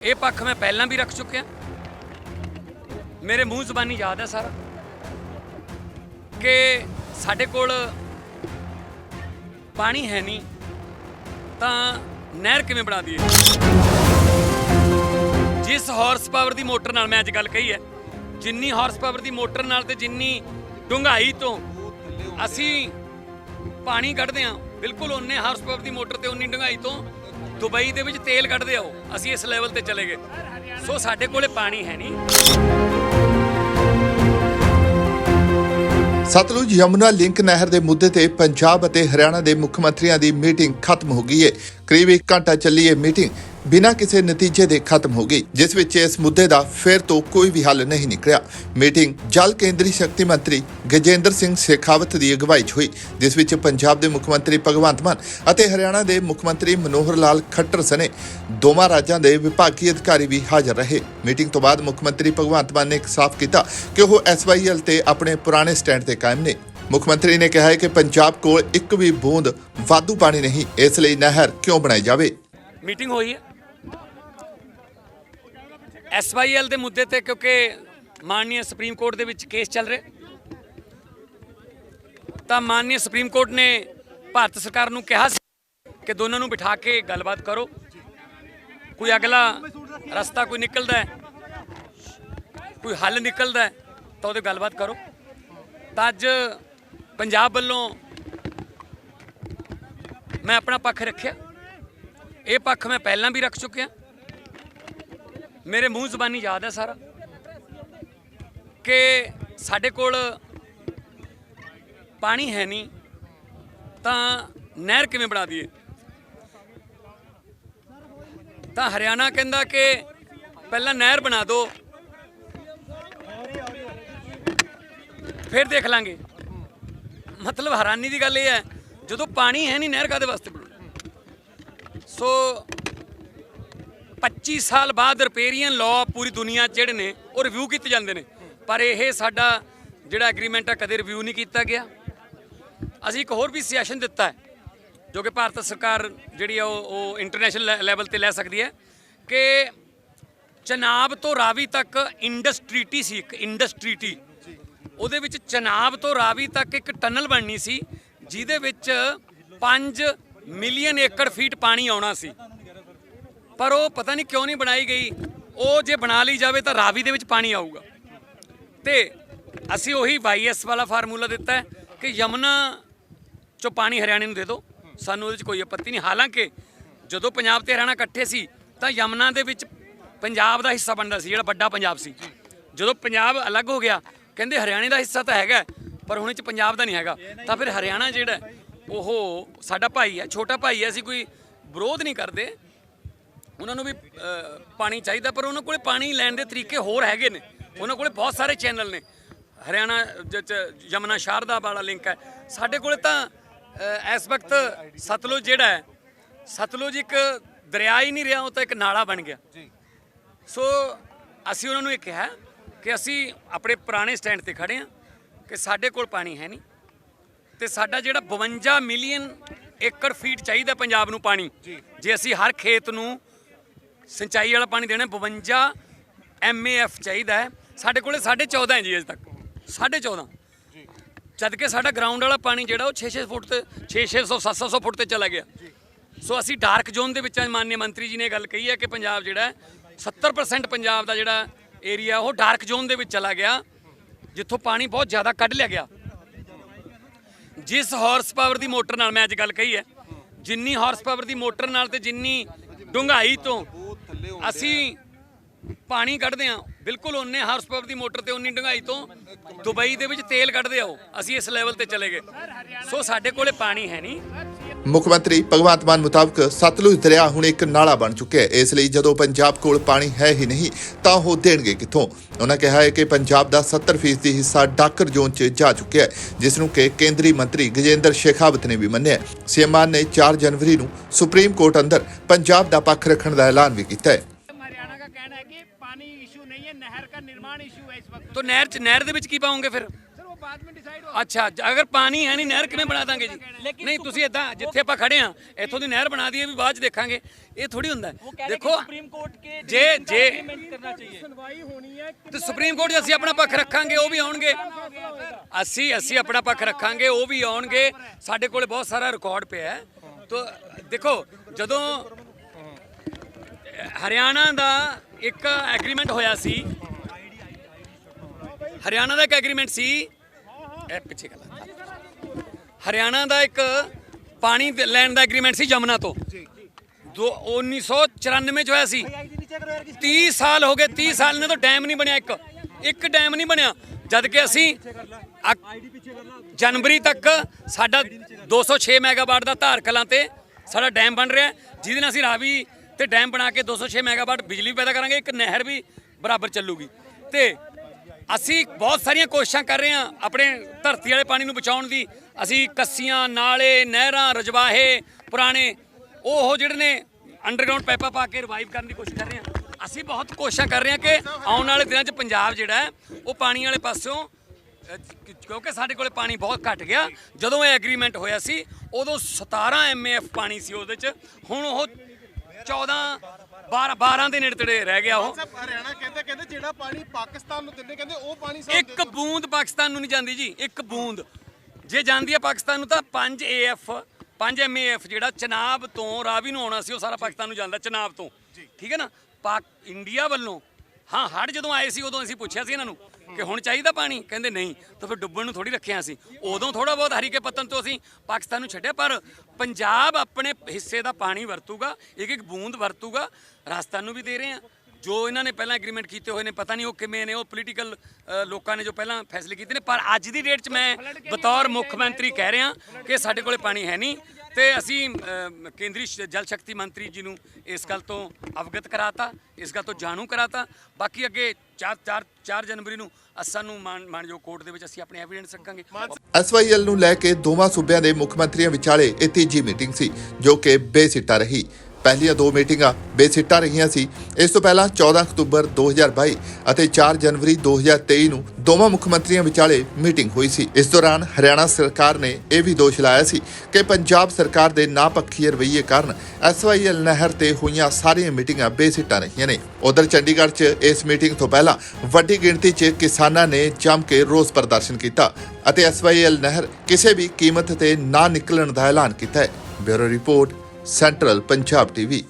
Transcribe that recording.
ਇਹ ਪੱਖ ਮੈਂ ਪਹਿਲਾਂ ਵੀ ਰੱਖ ਚੁੱਕਿਆ। ਮੇਰੇ ਮੂੰਹ ਜ਼ਬਾਨੀ ਯਾਦ ਹੈ ਸਾਰਾ। ਕਿ ਸਾਡੇ ਕੋਲ ਪਾਣੀ ਹੈ ਨਹੀਂ, ਤਾਂ ਨਹਿਰ ਕਿਵੇਂ ਬਣਾ ਦਈਏ? ਜਿਸ ਹਾਰਸ ਪਾਵਰ ਦੀ ਮੋਟਰ ਨਾਲ ਮੈਂ ਅੱਜ ਗੱਲ ਕਹੀ ਹੈ, ਜਿੰਨੀ ਹਾਰਸ ਪਾਵਰ ਦੀ ਮੋਟਰ ਨਾਲ ਤੇ ਜਿੰਨੀ ਡੂੰਘਾਈ ਤੋਂ ਅਸੀਂ ਪਾਣੀ ਕੱਢਦੇ ਹਾਂ, ਬਿਲਕੁਲ ਉਹਨੇ ਹਾਰਸ ਪਾਵਰ ਦੀ ਮੋਟਰ ਤੇ ਉਨੀ ਡੂੰਘਾਈ ਤੋਂ ਦੁਬਈ ਦੇ ਵਿੱਚ ਤੇਲ ਕੱਢਦੇ ਆਓ, ਅਸੀਂ ਇਸ ਲੈਵਲ ਤੇ ਚਲੇ ਗਏ। ਸੋ ਸਾਡੇ ਕੋਲੇ ਪਾਣੀ ਹੈ ਨਹੀਂ। ਸਤਲੁਜ ਯਮੁਨਾ ਲਿੰਕ ਨਹਿਰ ਦੇ ਮੁੱਦੇ ਤੇ ਪੰਜਾਬ ਅਤੇ ਹਰਿਆਣਾ ਦੇ ਮੁੱਖ ਮੰਤਰੀਆਂ ਦੀ ਮੀਟਿੰਗ ਖਤਮ ਹੋ ਗਈ ਹੈ ਕਰੀਬ 1 ਘੰਟਾ ਚੱਲੀ ਇਹ ਮੀਟਿੰਗ, ਬਿਨਾਂ ਕਿਸੇ ਨਤੀਜੇ ਦੇ ਖਤਮ ਹੋ ਗਈ, ਜਿਸ ਵਿੱਚ ਇਸ ਮੁੱਦੇ ਦਾ ਫਿਰ ਤੋਂ ਕੋਈ ਵੀ ਹੱਲ ਨਹੀਂ ਨਿਕਲਿਆ। ਮੀਟਿੰਗ ਜਲ ਕੇਂਦਰੀ ਸ਼ਕਤੀ ਮੰਤਰੀ ਗਜੇਂਦਰ ਸਿੰਘ ਸ਼ੇਖਾਵਤ ਦੀ ਅਗਵਾਈ 'ਚ ਹੋਈ, ਜਿਸ ਵਿੱਚ ਪੰਜਾਬ ਦੇ ਮੁੱਖ ਮੰਤਰੀ ਭਗਵੰਤ ਮਾਨ ਅਤੇ ਹਰਿਆਣਾ ਦੇ ਮੁੱਖ ਮੰਤਰੀ ਮਨੋਹਰ ਲਾਲ ਖੱਟਰ ਸਣੇ ਦੋਵਾਂ ਰਾਜਾਂ ਦੇ ਵਿਭਾਗੀ ਅਧਿਕਾਰੀ ਵੀ ਹਾਜ਼ਰ ਰਹੇ। ਮੀਟਿੰਗ ਤੋਂ ਬਾਅਦ ਮੁੱਖ ਮੰਤਰੀ ਭਗਵੰਤ ਮਾਨ ਨੇ ਸਾਫ਼ ਕੀਤਾ ਕਿ ਉਹ ਐਸਵਾਈਐਲ ਤੇ ਆਪਣੇ ਪੁਰਾਣੇ ਸਟੈਂਡ ਤੇ ਕਾਇਮ ਨੇ। ਮੁੱਖ ਮੰਤਰੀ ਨੇ ਕਿਹਾ ਹੈ ਕਿ ਪੰਜਾਬ ਕੋਲ ਇੱਕ ਵੀ ਬੂੰਦ ਵਾਧੂ ਪਾਣੀ ਨਹੀਂ, ਇਸ ਲਈ ਨਹਿਰ ਕਿਉਂ ਬਣਾਈ ਜਾਵੇ? ਮੀਟਿੰਗ ਹੋਈ ਹੈ। ਐਸਵਾਈਐਲ ਦੇ ਮੁੱਦੇ ਤੇ, ਕਿਉਂਕਿ ਮਾਨਨੀय ਸੁਪਰੀਮ ਕੋਰਟ ਦੇ ਵਿੱਚ ਕੇਸ ਚੱਲ ਰਿਹਾ ਤਾਂ ਮਾਨਨੀय ਸੁਪਰੀਮ ਕੋਰਟ ਨੇ ਭਾਰਤ ਸਰਕਾਰ ਨੂੰ ਕਿਹਾ ਸੀ ਕਿ ਦੋਨਾਂ ਨੂੰ ਬਿਠਾ ਕੇ ਗੱਲਬਾਤ ਕਰੋ। ਕੋਈ ਅਗਲਾ ਰਸਤਾ ਕੋਈ ਨਿਕਲਦਾ ਹੈ, ਕੋਈ ਹੱਲ ਨਿਕਲਦਾ ਹੈ, ਤਾਂ ਉਹਦੇ ਗੱਲਬਾਤ ਕਰੋ। ਤਾਂ ਅੱਜ ਪੰਜਾਬ ਵੱਲੋਂ ਮੈਂ ਆਪਣਾ ਪੱਖ ਰੱਖਿਆ। ਇਹ ਪੱਖ ਮੈਂ ਪਹਿਲਾਂ ਵੀ ਰੱਖ ਚੁੱਕਿਆ। ਮੇਰੇ ਮੂੰਹ ਜ਼ਬਾਨੀ ਯਾਦ ਹੈ ਸਾਰਾ ਕਿ ਸਾਡੇ ਕੋਲ ਪਾਣੀ ਹੈ ਨਹੀਂ, ਤਾਂ ਨਹਿਰ ਕਿਵੇਂ ਬਣਾ ਦਈਏ? ਤਾਂ ਹਰਿਆਣਾ ਕਹਿੰਦਾ ਕਿ ਪਹਿਲਾਂ ਨਹਿਰ ਬਣਾ ਦਿਓ, ਫਿਰ ਦੇਖ ਲਾਂਗੇ। ਮਤਲਬ ਹੈਰਾਨੀ ਦੀ ਗੱਲ ਇਹ ਹੈ, ਜਦੋਂ ਪਾਣੀ ਹੈ ਨਹੀਂ ਨਹਿਰ ਕਾਦੇ ਵਾਸਤੇ ਬਣਾਉਣੀ? ਸੋ 25 ਸਾਲ ਬਾਅਦ ਰਿਪੇਰੀਅਨ ਲਾਅ ਪੂਰੀ ਦੁਨੀਆ 'ਚ ਜਿਹੜੇ ਨੇ, ਉਹ ਰਿਵਿਊ ਕੀਤੇ ਜਾਂਦੇ ਨੇ। ਪਰ ਇਹ ਸਾਡਾ ਜਿਹੜਾ ਐਗਰੀਮੈਂਟ ਆ, ਕਦੇ ਰਿਵਿਊ ਨਹੀਂ ਕੀਤਾ ਗਿਆ। ਅਸੀਂ ਇੱਕ ਹੋਰ ਵੀ ਸੈਸ਼ਨ ਦਿੱਤਾ ਹੈ, ਜੋ ਕਿ ਭਾਰਤ ਸਰਕਾਰ ਜਿਹੜੀ ਆ, ਉਹ ਉਹ ਇੰਟਰਨੈਸ਼ਨਲ ਲੈਵਲ ਤੇ ਲੈ ਸਕਦੀ ਹੈ, ਕਿ ਚਨਾਬ ਤੋਂ ਰਾਵੀ ਤੱਕ ਇੰਡਸਟਰੀਟੀ ਸੀ, ਇੱਕ ਇੰਡਸਟਰੀਟੀ ਉਹਦੇ ਵਿੱਚ ਚਨਾਬ ਤੋਂ ਰਾਵੀ ਤੱਕ ਇੱਕ ਟਨਲ ਬਣਨੀ ਸੀ, ਜਿਹਦੇ ਵਿੱਚ 5 ਮਿਲੀਅਨ ਏਕੜ ਫੀਟ ਪਾਣੀ ਆਉਣਾ ਸੀ। ਪਰ ਉਹ ਪਤਾ ਨਹੀਂ ਕਿਉਂ ਨਹੀਂ ਬਣਾਈ ਗਈ। ਉਹ ਜੇ ਬਣਾ ਲਈ ਜਾਵੇ ਤਾਂ ਰਾਵੀ ਦੇ ਵਿੱਚ ਪਾਣੀ ਆਊਗਾ। ਤੇ ਅਸੀਂ ਉਹੀ ਵਾਈਐਸ ਵਾਲਾ ਫਾਰਮੂਲਾ ਦਿੱਤਾ ਹੈ ਕਿ ਯਮਨਾ ਚੋਂ ਪਾਣੀ ਹਰਿਆਣੇ ਨੂੰ ਦੇ ਦਿਓ। ਸਾਨੂੰ ਉਹਦੇ 'ਚ ਕੋਈ ਆਪੱਤੀ ਨਹੀਂ। ਹਾਲਾਂਕਿ ਜਦੋਂ ਪੰਜਾਬ ਤੇ ਹਰਿਆਣਾ ਇਕੱਠੇ ਸੀ, ਤਾਂ ਯਮਨਾ ਦੇ ਵਿੱਚ ਪੰਜਾਬ ਦਾ ਹਿੱਸਾ ਬਣਦਾ ਸੀ, ਜਿਹੜਾ ਵੱਡਾ ਪੰਜਾਬ ਸੀ। ਜਦੋਂ ਪੰਜਾਬ ਅਲੱਗ ਹੋ ਗਿਆ ਕਹਿੰਦੇ ਹਰਿਆਣੇ ਦਾ ਹਿੱਸਾ ਤਾਂ ਹੈਗਾ ਪਰ ਹੁਣ ਇਹ 'ਚ ਪੰਜਾਬ ਦਾ ਨਹੀਂ ਹੈਗਾ। ਤਾਂ ਫਿਰ ਹਰਿਆਣਾ ਜਿਹੜਾ ਉਹ ਸਾਡਾ ਭਾਈ ਹੈ ਛੋਟਾ ਭਾਈ ਹੈ ਅਸੀਂ ਕੋਈ ਵਿਰੋਧ ਨਹੀਂ ਕਰਦੇ। ਉਹਨਾਂ ਨੂੰ ਵੀ ਪਾਣੀ ਚਾਹੀਦਾ ਪਰ ਉਹਨਾਂ ਕੋਲੇ ਪਾਣੀ ਲੈਣ ਦੇ ਤਰੀਕੇ ਹੋਰ ਹੈਗੇ ਨੇ। ਉਹਨਾਂ ਕੋਲੇ ਬਹੁਤ ਸਾਰੇ ਚੈਨਲ ਨੇ। ਹਰਿਆਣਾ ਯਮਨਾ ਸ਼ਾਰਦਾ ਵਾਲਾ ਲਿੰਕ ਹੈ। ਸਾਡੇ ਕੋਲੇ ਤਾਂ ਇਸ ਵਕਤ ਸਤਲੁਜ ਜਿਹੜਾ ਹੈ ਸਤਲੁਜ ਇੱਕ ਦਰਿਆ ਹੀ ਨਹੀਂ ਰਿਹਾ ਉਹ ਤਾਂ ਇੱਕ ਨਾਲਾ ਬਣ ਗਿਆ। ਸੋ ਅਸੀਂ ਉਹਨਾਂ ਨੂੰ ਇਹ ਕਿਹਾ ਕਿ ਅਸੀਂ ਆਪਣੇ ਪੁਰਾਣੇ ਸਟੈਂਡ ਤੇ ਖੜੇ ਹਾਂ ਕਿ ਸਾਡੇ ਕੋਲ ਪਾਣੀ ਹੈ ਨਹੀਂ ਤੇ ਸਾਡਾ ਜਿਹੜਾ 52 ਮਿਲੀਅਨ ਏਕੜ ਫੀਟ ਚਾਹੀਦਾ ਪੰਜਾਬ ਨੂੰ ਪਾਣੀ ਜੇ। ਅਸੀਂ ਹਰ ਖੇਤ ਨੂੰ ਸਿੰਚਾਈ ਵਾਲਾ ਪਾਣੀ ਦੇਣਾ 52 ਐਮਏਐਫ ਚਾਹੀਦਾ ਸਾਡੇ ਕੋਲੇ 14.5 ਹੈ ਜੀ ਅਜੇ ਤੱਕ 14.5 ਜਦ ਕਿ ਸਾਡਾ ਗਰਾਊਂਡ ਵਾਲਾ ਪਾਣੀ ਜਿਹੜਾ ਉਹ 6-6 ਫੁੱਟ ਤੇ 6-600 700 ਫੁੱਟ ਤੇ ਚਲਾ ਗਿਆ। ਸੋ ਅਸੀਂ ਡਾਰਕ ਜ਼ੋਨ ਦੇ ਵਿੱਚ ਮਾਨनीय ਮੰਤਰੀ ਜੀ ਨੇ ਇਹ ਗੱਲ ਕਹੀ ਹੈ ਕਿ ਪੰਜਾਬ ਜਿਹੜਾ ਹੈ, 70% ਪੰਜਾਬ ਦਾ ਜਿਹੜਾ ਏਰੀਆ ਉਹ ਡਾਰਕ ਜ਼ੋਨ ਦੇ ਵਿੱਚ ਚਲਾ ਗਿਆ, ਜਿੱਥੋਂ ਪਾਣੀ ਬਹੁਤ ਜ਼ਿਆਦਾ ਕੱਢ ਲਿਆ ਗਿਆ। ਜਿਸ ਹਾਰਸ ਪਾਵਰ ਦੀ ਮੋਟਰ ਨਾਲ ਮੈਂ ਅੱਜ ਗੱਲ ਕਹੀ ਹੈ, ਜਿੰਨੀ ਹਾਰਸ ਪਾਵਰ ਦੀ ਮੋਟਰ ਨਾਲ ਤੇ ਜਿੰਨੀ ਡੂੰਘਾਈ ਤੋਂ ਅਸੀਂ ਪਾਣੀ ਕੱਢਦੇ ਹਾਂ, ਬਿਲਕੁਲ ਉਹਨੇ ਹਾਰਸ ਪਾਵਰ ਦੀ ਮੋਟਰ ਤੇ ਉਨੀ ਡੂੰਘਾਈ ਤੋਂ ਦੁਬਈ ਦੇ ਵਿੱਚ ਤੇਲ ਕੱਢਦੇ ਆ ਉਹ ਅਸੀਂ ਇਸ ਲੈਵਲ ਤੇ ਚਲੇ ਗਏ। ਸੋ ਸਾਡੇ ਕੋਲੇ ਪਾਣੀ ਹੈ ਨਹੀਂ। ਮੁੱਖ ਮੰਤਰੀ ਭਗਵੰਤ ਮਾਨ ਮੁਤਾਬਕ ਸਤਲੁਜ ਦਰਿਆ ਹੁਣ ਇੱਕ ਨਾਲਾ ਬਣ ਚੁੱਕਿਆ ਹੈ ਇਸ ਲਈ ਜਦੋਂ ਪੰਜਾਬ ਕੋਲ ਪਾਣੀ ਹੈ ਹੀ ਨਹੀਂ ਤਾਂ ਉਹ ਦੇਣਗੇ ਕਿੱਥੋਂ ਉਹਨਾਂ ਕਿਹਾ ਹੈ ਕਿ ਪੰਜਾਬ ਦਾ 70% ਦੀ ਹਿੱਸਾ ਡਾਕਰ ਜ਼ੋਨ 'ਚ ਜਾ ਚੁੱਕਿਆ ਹੈ ਜਿਸ ਨੂੰ ਕਿ ਕੇਂਦਰੀ ਮੰਤਰੀ ਗਜੇਂਦਰ ਸ਼ੇਖਾਵਤ ਨੇ ਵੀ ਮੰਨਿਆ ਹੈ ਸੀਐਮ ਮਾਨ ਨੇ 4 ਜਨਵਰੀ ਨੂੰ ਸੁਪਰੀਮ ਕੋਰਟ ਅੰਦਰ ਪੰਜਾਬ ਦਾ ਪੱਖ ਰੱਖਣ ਦਾ ਐਲਾਨ ਵੀ ਕੀਤਾ ਹੈ हरियाणा का कहना है कि पानी इशू नहीं है नहर का निर्माण इशू है इस वक्त तो नहर च नहर ਦੇ ਵਿੱਚ ਕੀ ਪਾਉਂਗੇ ਫਿਰ सर वो बाद में डिसाइड होगा ਅੱਛਾ ਅਗਰ ਪਾਣੀ ਹੈ ਨਹੀਂ ਨਹਿਰ ਕਿਵੇਂ ਬਣਾ ਦਾਂਗੇ ਜੀ? ਨਹੀਂ ਤੁਸੀਂ ਇਦਾਂ ਜਿੱਥੇ ਆਪਾਂ ਖੜੇ ਆ ਇੱਥੋਂ ਦੀ ਨਹਿਰ ਬਣਾ ਦਈਏ ਵੀ ਬਾਅਦ ਚ ਦੇਖਾਂਗੇ। ਇਹ ਥੋੜੀ ਹੁੰਦਾ ਦੇਖੋ ਸੁਪਰੀਮ ਕੋਰਟ ਕੇ ਜੇ ਜੇ ਸੁਣਵਾਈ ਹੋਣੀ ਹੈ ਤੇ ਸੁਪਰੀਮ ਕੋਰਟ 'ਚ ਅਸੀਂ ਆਪਣਾ ਪੱਖ ਰੱਖਾਂਗੇ ਉਹ ਵੀ ਆਉਣਗੇ। ਅਸੀਂ ਅਸੀਂ ਆਪਣਾ ਪੱਖ ਰੱਖਾਂਗੇ ਉਹ ਵੀ ਆਉਣਗੇ। ਸਾਡੇ ਕੋਲੇ ਬਹੁਤ ਸਾਰਾ ਰਿਕਾਰਡ ਪਿਆ ਹੈ। ਤੋ ਦੇਖੋ ਜਦੋਂ ਹਰਿਆਣਾ ਦਾ ਇੱਕ ਐਗਰੀਮੈਂਟ ਹੋਇਆ ਸੀ ਹਰਿਆਣਾ ਦਾ ਇੱਕ ਐਗਰੀਮੈਂਟ ਸੀ ਇਹ ਪਿੱਛੇ ਹਰਿਆਣਾ ਦਾ ਇੱਕ ਪਾਣੀ ਲੈਣ ਦਾ ਐਗਰੀਮੈਂਟ ਸੀ ਜਮਨਾ ਤੋਂ। ਦੋ 1994 ਚ ਹੋਇਆ ਸੀ। 30 ਸਾਲ ਹੋ ਗਏ 30 ਸਾਲ ਨੇ ਤਾਂ ਡੈਮ ਨਹੀਂ ਬਣਿਆ ਇੱਕ। ਇੱਕ ਡੈਮ ਨਹੀਂ ਬਣਿਆ। ਜਦ ਕਿ ਅਸੀਂ ਜਨਵਰੀ ਤੱਕ ਸਾਡਾ 206 ਮੈਗਾਵਾਟ ਦਾ ਧਾਰ ਕਲਾਂ ਤੇ ਸਾਡਾ ਡੈਮ ਬਣ ਰਿਹਾ। ਜਿਹਦੇ ਨਾਲ ਅਸੀਂ ਰਾਵੀ ਤੇ ਡੈਮ ਬਣਾ ਕੇ 206 ਮੈਗਾਵਾਟ ਬਿਜਲੀ ਪੈਦਾ ਕਰਾਂਗੇ ਇੱਕ ਨਹਿਰ ਵੀ ਬਰਾਬਰ ਚੱਲੂਗੀ। ਤੇ ਅਸੀਂ ਬਹੁਤ ਸਾਰੀਆਂ ਕੋਸ਼ਿਸ਼ਾਂ ਕਰ ਰਹੇ ਹਾਂ ਆਪਣੇ ਧਰਤੀ ਵਾਲੇ ਪਾਣੀ ਨੂੰ ਬਚਾਉਣ ਦੀ। ਅਸੀਂ ਕੱਸੀਆਂ, ਨਾਲੇ, ਨਹਿਰਾਂ, ਰਜਵਾਹੇ, ਪੁਰਾਣੇ, ਉਹ ਜਿਹੜੇ ਨੇ ਅੰਡਰਗਰਾਉਂਡ ਪਾਈਪਾਂ ਪਾ ਕੇ ਰਿਵਾਈਵ ਕਰਨ ਦੀ ਕੋਸ਼ਿਸ਼ ਕਰ ਰਹੇ ਹਾਂ। ਅਸੀਂ ਬਹੁਤ ਕੋਸ਼ਿਸ਼ਾਂ ਕਰ ਰਹੇ ਹਾਂ ਕਿ ਆਉਣ ਵਾਲੇ ਦਿਨਾਂ 'ਚ ਪੰਜਾਬ ਜਿਹੜਾ ਹੈ, ਉਹ ਪਾਣੀ ਵਾਲੇ ਪਾਸਿਓਂ ਕਿਉਂਕਿ ਸਾਡੇ ਕੋਲੇ ਪਾਣੀ ਬਹੁਤ ਘਟ ਗਿਆ। ਜਦੋਂ ਇਹ ਐਗਰੀਮੈਂਟ ਹੋਇਆ ਸੀ, ਉਦੋਂ 17 ਐਮਏਐਫ ਪਾਣੀ ਸੀ ਉਹਦੇ 'ਚ। ਹੁਣ ਉਹ 14 12 12 ਦੇ ਨੇੜੇ ਤੇੜੇ ਰਹਿ ਗਿਆ ਉਹ। ਸਾਹਿਬ ਹਰਿਆਣਾ ਕਹਿੰਦੇ ਕਹਿੰਦੇ ਜਿਹੜਾ ਪਾਣੀ ਪਾਕਿਸਤਾਨ ਨੂੰ ਦਿੰਦੇ ਕਹਿੰਦੇ ਉਹ ਪਾਣੀ ਸਾਨੂੰ ਇੱਕ ਬੂੰਦ ਪਾਕਿਸਤਾਨ ਨੂੰ ਨਹੀਂ ਜਾਂਦੀ ਜੀ ਇੱਕ ਬੂੰਦ। ਜੇ ਜਾਂਦੀ ਹੈ ਪਾਕਿਸਤਾਨ ਨੂੰ ਤਾਂ 5 ਏਐਫ 5 ਐਮਏਐਫ ਜਿਹੜਾ ਚਨਾਬ ਤੋਂ ਰਾਵੀ ਨੂੰ ਆਉਣਾ ਸੀ ਉਹ ਸਾਰਾ ਪਾਕਿਸਤਾਨ ਨੂੰ ਜਾਂਦਾ ਚਨਾਬ ਤੋਂ। ਠੀਕ ਹੈ ਨਾ? ਪਾਕ ਇੰਡੀਆ ਵੱਲੋਂ ਹਾਂ ਹੜ ਜਦੋਂ ਆਏ ਸੀ, ਉਦੋਂ ਅਸੀਂ ਪੁੱਛਿਆ ਸੀ ਇਹਨਾਂ ਨੂੰ ਕਿ ਹੁਣ ਚਾਹੀਦਾ ਪਾਣੀ? ਕਹਿੰਦੇ ਨਹੀਂ। ਤਾਂ ਫਿਰ ਡੁੱਬਣ ਨੂੰ ਥੋੜੀ ਰੱਖਿਆ ਸੀ ਉਦੋਂ ਥੋੜਾ ਬਹੁਤ ਹਰੀਕੇ ਪਤਨ ਤੋਂ ਅਸੀਂ ਪਾਕਿਸਤਾਨ ਨੂੰ ਛੱਡਿਆ, ਪਰ ਪੰਜਾਬ ਆਪਣੇ ਹਿੱਸੇ ਦਾ ਪਾਣੀ ਵਰਤੂਗਾ, ਇੱਕ ਇੱਕ ਬੂੰਦ ਵਰਤੂਗਾ, ਰਾਜਸਥਾਨ ਨੂੰ ਵੀ ਦੇ ਰਹੇ ਆ ਜੋ ਇਹਨਾਂ ਨੇ ਪਹਿਲਾਂ ਐਗਰੀਮੈਂਟ ਕੀਤੇ ਹੋਏ ਨੇ, ਪਤਾ ਨਹੀਂ ਉਹ ਕਿਵੇਂ ਨੇ, ਉਹ ਪੋਲੀਟੀਕਲ ਲੋਕਾਂ ਨੇ ਜੋ ਪਹਿਲਾਂ ਫੈਸਲੇ ਕੀਤੇ ਨੇ। ਪਰ ਅੱਜ ਦੀ ਡੇਟ 'ਚ ਮੈਂ ਬਤੌਰ ਮੁੱਖ ਮੰਤਰੀ ਕਹਿ ਰਿਹਾ ਕਿ ਸਾਡੇ ਕੋਲੇ ਪਾਣੀ ਹੈ ਨਹੀਂ। ਤੇ ਅਸੀਂ ਕੇਂਦਰੀ ਜਲ ਸ਼ਕਤੀ ਮੰਤਰੀ ਜੀ ਨੂੰ ਇਸ ਗੱਲ ਤੋਂ ਅਵਗਤ ਕਰਾਤਾ, ਇਸ ਗੱਲ ਤੋਂ ਜਾਣੂ ਕਰਾਤਾ। ਬਾਕੀ ਅੱਗੇ 4 4 4 ਜਨਵਰੀ ਨੂੰ ਅਸਾਂ ਮਾਨਯੋਗ ਕੋਰਟ ਦੇ ਵਿੱਚ ਅਸੀਂ ਆਪਣੇ ਐਵੀਡੈਂਸ ਰੱਖਾਂਗੇ। ਐਸਵਾਈਐਲ ਨੂੰ ਲੈ ਕੇ ਦੋਵਾਂ ਸੂਬਿਆਂ ਦੇ ਮੁੱਖ ਮੰਤਰੀਆਂ ਵਿਚਾਲੇ ਇਹ ਤੀਜੀ ਮੀਟਿੰਗ ਸੀ, ਜੋ ਕਿ ਬੇਸਿੱਟਾ ਰਹੀ। ਪਹਿਲੀਆਂ ਦੋ ਮੀਟਿੰਗਾਂ ਬੇਸਿੱਟਾ ਰਹੀਆਂ ਸੀ। ਇਸ ਤੋਂ ਪਹਿਲਾਂ 14 ਅਕਤੂਬਰ 2022 ਅਤੇ 4 ਜਨਵਰੀ 2023 ਨੂੰ ਦੋਵਾਂ ਮੁੱਖ ਮੰਤਰੀਆਂ ਵਿਚਾਲੇ ਮੀਟਿੰਗ ਹੋਈ ਸੀ। ਇਸ ਦੌਰਾਨ ਹਰਿਆਣਾ ਸਰਕਾਰ ਨੇ ਇਹ ਵੀ ਦੋਸ਼ ਲਾਇਆ ਸੀ ਕਿ ਪੰਜਾਬ ਸਰਕਾਰ ਦੇ ਨਾਪੱਖੀ ਰਵੱਈਏ ਕਾਰਨ ਐਸਵਾਈਐਲ ਨਹਿਰ ਤੇ ਹੋਈਆਂ ਸਾਰੀਆਂ ਮੀਟਿੰਗਾਂ ਬੇਸਿੱਟਾ ਰਹੀਆਂ ਨੇ। ਉਧਰ ਚੰਡੀਗੜ੍ਹ 'ਚ ਇਸ ਮੀਟਿੰਗ ਤੋਂ ਪਹਿਲਾਂ ਵੱਡੀ ਗਿਣਤੀ 'ਚ ਕਿਸਾਨਾਂ ਨੇ ਜੰਮ ਕੇ ਰੋਸ ਪ੍ਰਦਰਸ਼ਨ ਕੀਤਾ ਅਤੇ ਐਸਵਾਈਐਲ ਨਹਿਰ ਕਿਸੇ ਵੀ ਕੀਮਤ ਤੇ ਨਾ ਨਿਕਲਣ ਦਾ ਐਲਾਨ ਕੀਤਾ ਹੈ। Bureau report central Punjab TV.